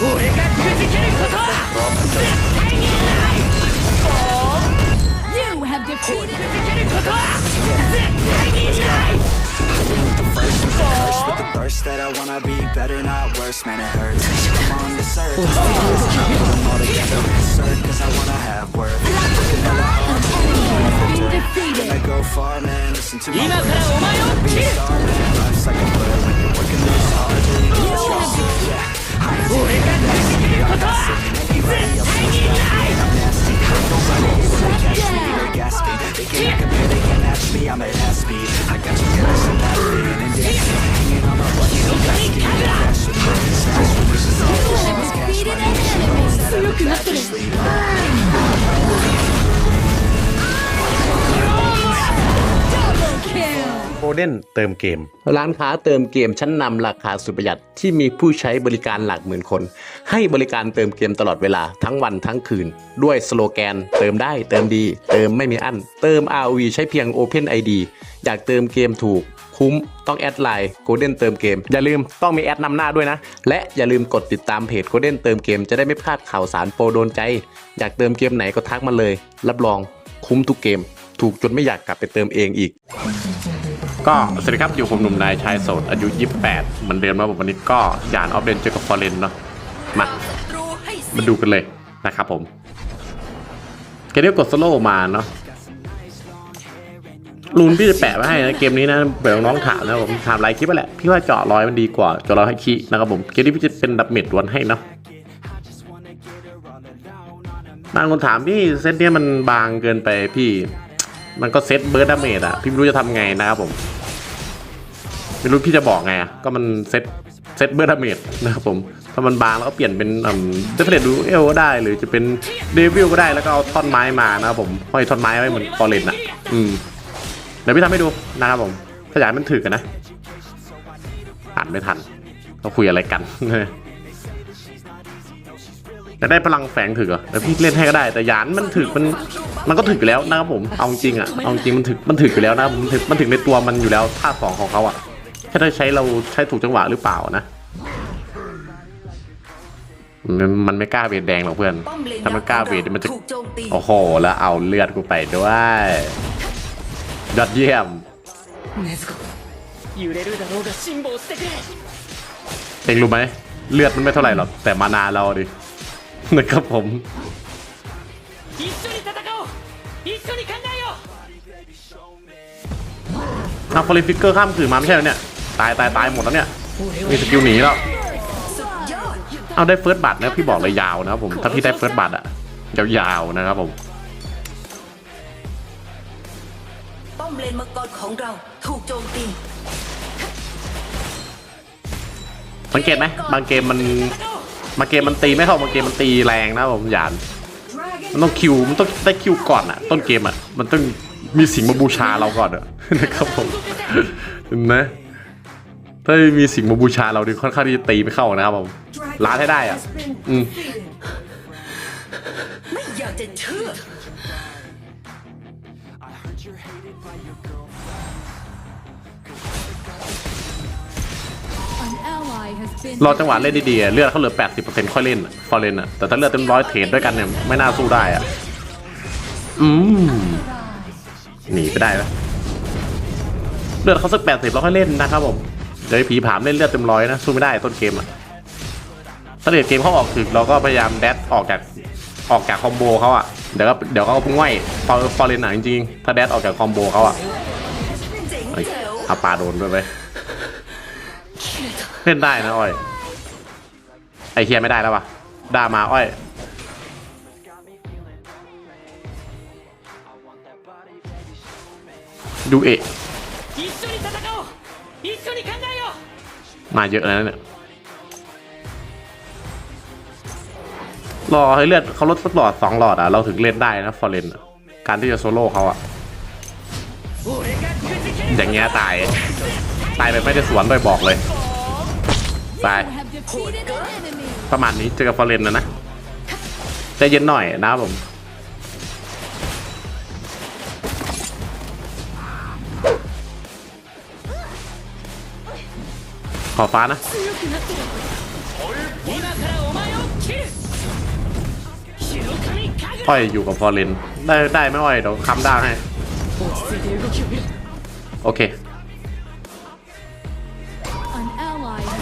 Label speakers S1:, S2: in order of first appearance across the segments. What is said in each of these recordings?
S1: 俺がくじけることは絶対にない
S2: You have
S1: く
S2: defeated
S1: じけることは絶対にない
S3: First with the burst that I wanna be better, not worse, man, it hurts. I'm on this earth, just because I put them all together, insert, cause I wanna have worth. Vanilla heart,
S2: been
S3: I
S2: defeated.
S3: go far, man, listen to my
S1: 今から
S3: words.
S4: เด้นเติมเกม
S5: ร้านค้าเติมเกมชั้นนำราคาสุดประหยัดที่มีผู้ใช้บริการหลักหมื่นคน ให้บริการเติมเกมตลอดเวลาทั้งวันทั้งคืน ด้วยสโลแกน เติมได้เติมดี เติมไม่มีอั้น เติม ROV ใช้เพียง Open ID อยากเติมเกมถูกคุ้มต้องแอดไลน์ Golden เติมเกม อย่าลืมต้องมีแอดนำหน้าด้วยนะ และอย่าลืมกดติดตามเพจ Golden เติมเกมจะได้ไม่พลาดข่าวสารโปรโดนใจ อยากเติมเกมไหนก็ทักมาเลย รับรองคุ้มทุกเกม ถูกจนไม่อยากกลับไปเติมเองอีก
S4: ก็สวัสดีครับอยู่ผมหนุ่มนายชายโสดอายุ 28เหมือนเดิมนะผมวันนี้ก็ยานออฟเดนเจอกับฟอร์เรนเนาะมามาดูกันเลยนะครับผมเกมนี้กดโซโลมาเนาะรูนพี่จะแปะไว้ให้นะเกมนี้นะเผื่อน้องถามนะผมถามไลค์คลิปไปแหละพี่ว่าเจาะร้อยมันดีกว่าเจาะร้อยให้คีนะครับผมเกมนี้พี่จะเป็นดับเมดล้วนให้เนาะบางคนถามพี่เซตเนี้ยมันบางเกินไปพี่ มันก็เซตเบิร์ดดาเมจอะพี่ไม่รู้จะทำไงนะครับผม ไม่รู้พี่จะบอกไงอะก็มันเซตเซตเบิร์ดดาเมจนะครับผมถ้ามันบางแล้วก็เปลี่ยนเป็นอืมเดฟเฟนดูเอลก็ได้ หรือจะเป็นเดวิลก็ได้แล้วก็เอาท่อนไม้มานะครับผมห้อยท่อนไม้ไว้เหมือนฟอร์เรนอะอืมเดี๋ยวพี่ทำให้ดูนะครับผมถ้าอยากมันถือกันนะอ่านไม่ทันเราคุยอะไรกันจะได้พลังแฝงถึกเหรอแต่พี่เล่นให้ก็ได้ แต่ยานมันถึกมันมันก็ถึกอยู่แล้วนะครับผม เอาจริงอะ เอาจริงมันถึกมันถึกอยู่แล้วนะมันถึกมันถึกในตัวมันอยู่แล้วท่าสองของเขาอะ ค่ได้ใช้เราใช้ถูกจังหวะหรือเปล่านะ มันไม่กล้าเวทแดงหรอกเพื่อน ถ้ามันกล้าเวทมันจะ
S6: โอ้
S4: โห แล้วเอาเลือดกูไปด้วยยอดเยี่ยมเองรู้ไหมเลือดมันไม่เท่าไหร่หรอกแต่มานาเราดินะครับผมนักฟลิฟิกเกอร์ข้ามขื่อมาไม่ใช่เหรอเนี่ย ตายตายตายหมดแล้วเนี่ยมีสกิลหนีแล้ว
S6: สุดยอด
S4: เอาได้เฟิร์สบัตนะพี่บอกเลยยาวนะครับผมถ้าพี่ได้เฟิร์สบัตอะยาวๆนะครับผม
S6: ป้อมเลนมังกรของเราถูกโจมตี
S4: สังเกตไหมบางเกมมันบางเกมมันตีไม่เข้าบางเกมมันตีแรงนะครับผมหยานมันต้องคิวมันต้องได้คิวก่อนอะต้นเกมอะมันต้องมีสิ่งมาบูชาเราก่อนอะนะครับผมเห็นไหม ถ้าไม่มีสิ่งมาบูชาเราดิค่อนข้างที่จะตีไม่เข้านะครับผมล้าดให้ได้อะอืม
S6: ไม่อยากจะเชื่อ
S2: An ally has been
S4: รอจังหวะเล่นดีๆอะเลือดเขาเหลือ 80%ค่อยเล่นฟอร์เรนอะแต่ถ้าเลือดเต็มร้อยเทรดด้วยกันเนี่ย ไม่น่าสู้ได้อะอืม หนีไปได้แล้วเลือดเขาสัก 80 แล้วค่อยเล่นนะครับผม เดี๋ยวผีผามเล่นเลือดเต็มร้อยนะสู้ไม่ได้ต้นเกมอะถ้าเดือดเกมเขาออกถึกเราก็พยายามแดดออกจากออกจากคอมโบเขาอะเดี๋ยวก็เดี๋ยวเขาพุ่งไหวฟอร์ฟอร์เรนอะจริงๆถ้าแดดออกจากคอมโบเขาอะอาปาโดนด้วยไปเล่นได้นะอ้อยไอเคียไม่ได้แล้ววะด่ามาอ้อยดูเอะ มาเยอะแล้วเนี่ย รอให้เลือดเขาลดสักหลอดสองหลอดอะ เราถึงเล่นได้นะฟอร์เรนการที่จะโซโล่เขาอะ อย่างเงี้ยตาย ตายไปไม่ได้สวนด้วยบอกเลย ตาย ประมาณนี้เจอกับฟอร์เรนนะนะใจเย็นหน่อยนะผม ขอฟ้านะอ้อยอยู่กับพอเลนได้ได้ไม่อ้อยเดี๋ยวค้ำด้าให้ โอเค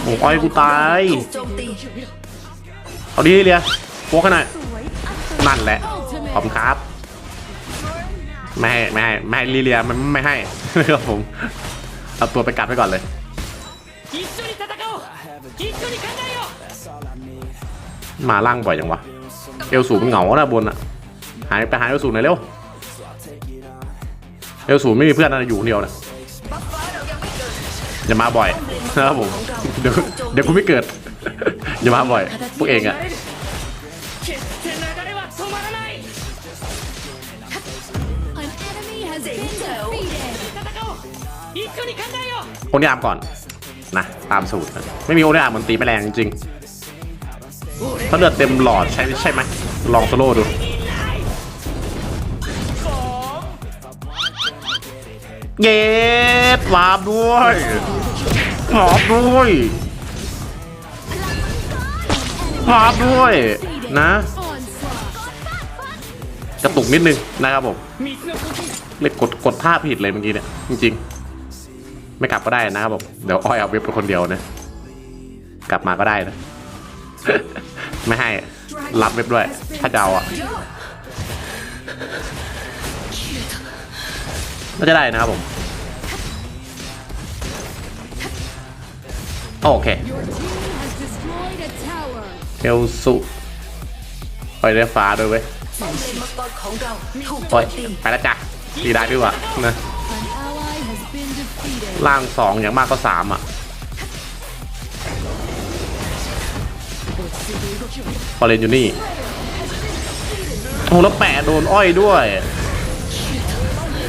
S4: โอ้อ้อยกูตายเอาดีเลียพวกขนาดนั่นแหละขอบคุณรับไม่ให้ไม่ให้ไม่ให้ลีเลียมันไม่ให้นะครับผมเอาตัวไปกัดไปก่อนเลย
S1: 一緒に考えよう
S4: มาล่างบ่อยจังวะ เอลสูงมันเหงานะบนอะหายไปหายเอลสูงหน่อยเร็ว เอลสูงไม่มีเพื่อนนะอยู่คนเดียวนะอย่ามาบ่อยนะครับผม เดี๋ยวเดี๋ยวกูไม่เกิด อย่ามาบ่อย พวกเองอะ
S1: 決して流れは止まらない
S2: An enemy has been defeated.
S1: 戦おう一緒に考えよう
S4: โอนิอามก่อน นะตามสูตรไม่มีโอเดอามันตีไม่แรงจริงๆถ้าเลือดเต็มหลอดใช่ใช่ไหมลองโซโล่ดู เย็บวาบด้วยหอบด้วยวาบด้วยนะ กระตุกนิดนึงนะครับผมเล็กกดกดท่าผิดเลยเมื่อกี้เนี่ย จริงๆ ไม่กลับก็ได้นะครับผมเดี๋ยวอ้อยเอาเว็บไปคนเดียวนะ กลับมาก็ได้นะไม่ให้รับเว็บด้วย ถ้าจะเอาอะก็จะได้นะครับผม โอเคเอลสุไปได้ฟ้าด้วยเว้ย
S6: ป้อมเลนมักรของเราถูกโอ้
S4: ย ไปแล้วจ้ะดีได้ด้วยวะนะ ล่างสองอย่างมากก็สามอะพอเลนอยู่นี่โอ้แล้วแปะโดนอ้อยด้วย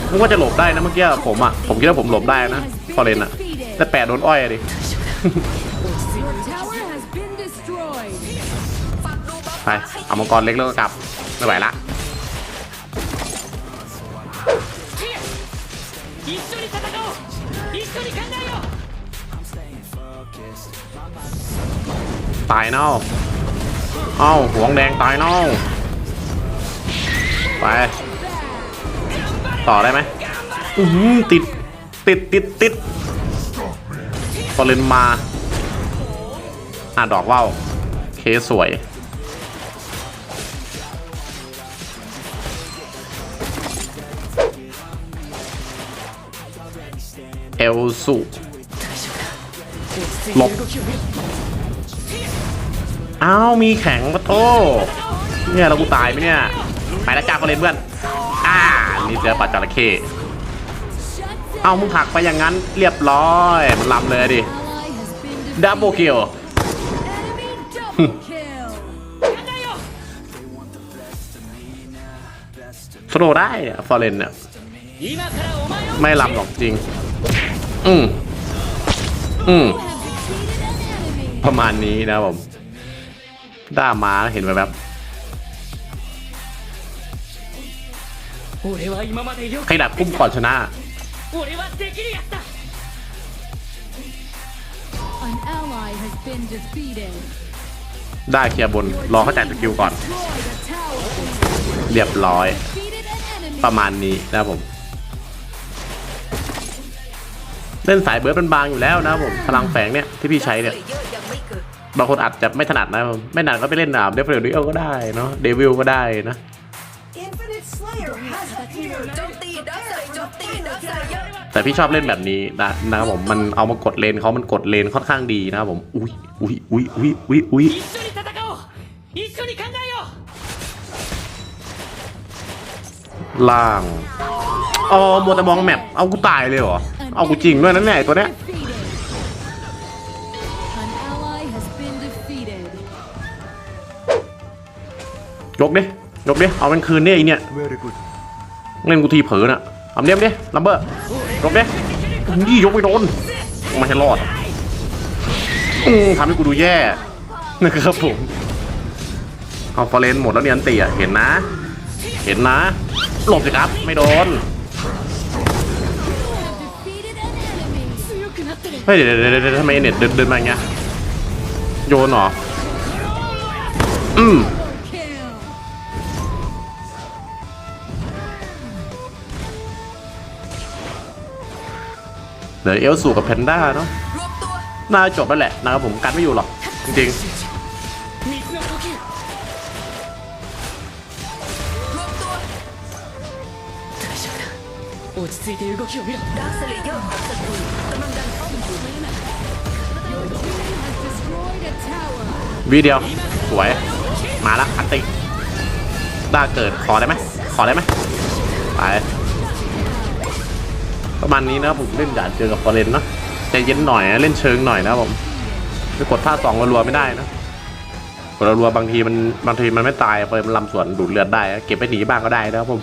S4: นึกว่าจะหลบได้นะเมื่อกี้ผมอะผมคิดว่าผมหลบได้นะพอเลนอะแต่แปะโดนอ้อยดิไปเอามังกรเล็กแล้วก็กลับไม่ไหวละ
S1: 一緒に戦おう一緒に考えよう
S4: ตายเน่าเอ้าหวงแดงตายเน่าไป ต่อได้ไหมอือหือติด ติดติดติดพอเลนมา อ่ะ ดอกว่าวเคสวย เอลสุหลบอ้าวมีแข็งปะโตเนี่ยเรากูตายไหมเนี่ย ไปแล้วจ้าคนเลนเพื่อน อ่า นี่เจอปลาจระเข้เอ้ามึงผักไปอย่างนั้นเรียบร้อย มันลำเลยดิ ดับเบิลคิลสโลได้ฟอร์เรนเนี่ยไม่ลำหรอกจริง อืมอืมประมาณนี้นะผม ด้ามาเห็นไหมแบบใครดับกุ้มก่อนชนะได้เคลียร์บน รอเข้าใจสกิลก่อน เรียบร้อย ประมาณนี้นะผม เล่นสายเบิร์ดเป็นบางอยู่แล้วนะผมพลังแฝงเนี่ยที่พี่ใช้เนี่ยบางคนอาจจะไม่ถนัดนะผมไม่ถนัดก็ไปเล่นหนาบเดฟเฟลดิเอลก็ได้เนาะเดวิลก็ได้นะแต่พี่ชอบเล่นแบบนี้นะนะครับผมมันเอามากดเลนเขามันกดเลนค่อนข้างดีนะครับผมอุ้ยอุ้ยอุ้ยอุ้ยอุ้ยอุ้ยล่างอ๋อมัวแต่มองแมปเอากูตายเลยเหรอ เอากูจริงด้วยนั่นแหละตัวเนี้ยยกดิยกดิเอามันคืนเนี่ยไอเนี่ยเล่นกูทีเผลอน่ะทำเนี้ยดิลัมเบอร์ยกดิยี่ยกไม่โดนไม่ให้รอดทำให้กูดูแย่นะครับผมเอาฟอร์เรนหมดแล้วเนี่ยอันตีอะเห็นนะ เห็นนะหลบสิครับ ไม่โดน เฮ้ยเดี๋ยวเดี๋ยวทำไมเน็ตเดินเดินมาอย่างเงี้ยโยนหรออืมเดี๋ยเอลสู่กับแพนด้าเนาะน่าจบแล้วแหละนะครับผมกันไม่อยู่หรอกจริง
S1: 落ち着いて動きを見ろ
S2: ラクセル
S4: よ วีเดียว สวย มาละอันติด้าเกิด ขอได้ไหม ขอได้ไหม ไป ประมาณนี้นะผมเล่นด่านเจอกับฟอเรนเนาะใจเย็นหน่อยนะเล่นเชิงหน่อยนะผมไปกดท่าสองรัวๆไม่ได้นะกดรัวๆบางทีมันบางทีมันไม่ตายเฟิร์นมันลำสวนดูดเลือดได้ เก็บไปหนีบ้างก็ได้นะครับผม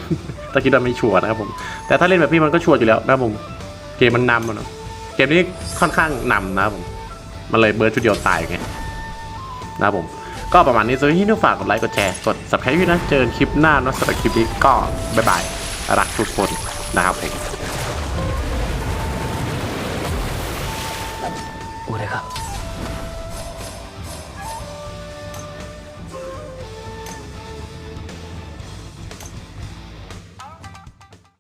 S4: ถ้าคิดว่าไม่ชัวร์นะครับผม แต่ถ้าเล่นแบบพี่มันก็ชัวร์อยู่แล้วนะครับผม เกมมันนำอะเนาะ มนี้ค่อนข้างนำนะครับผมมันเลยเบิร์ดชุดเดียวตายไงนะครับผมก็ประมาณนี้สวัสดีที่ฝากกดไลค์กดแชร์กด subscribe ด้วยนะเจอนคลิปหน้าเนอะสำหรับคลิปนี้ก็บ๊ายบายรักทุกคนนะครับผม
S1: 俺が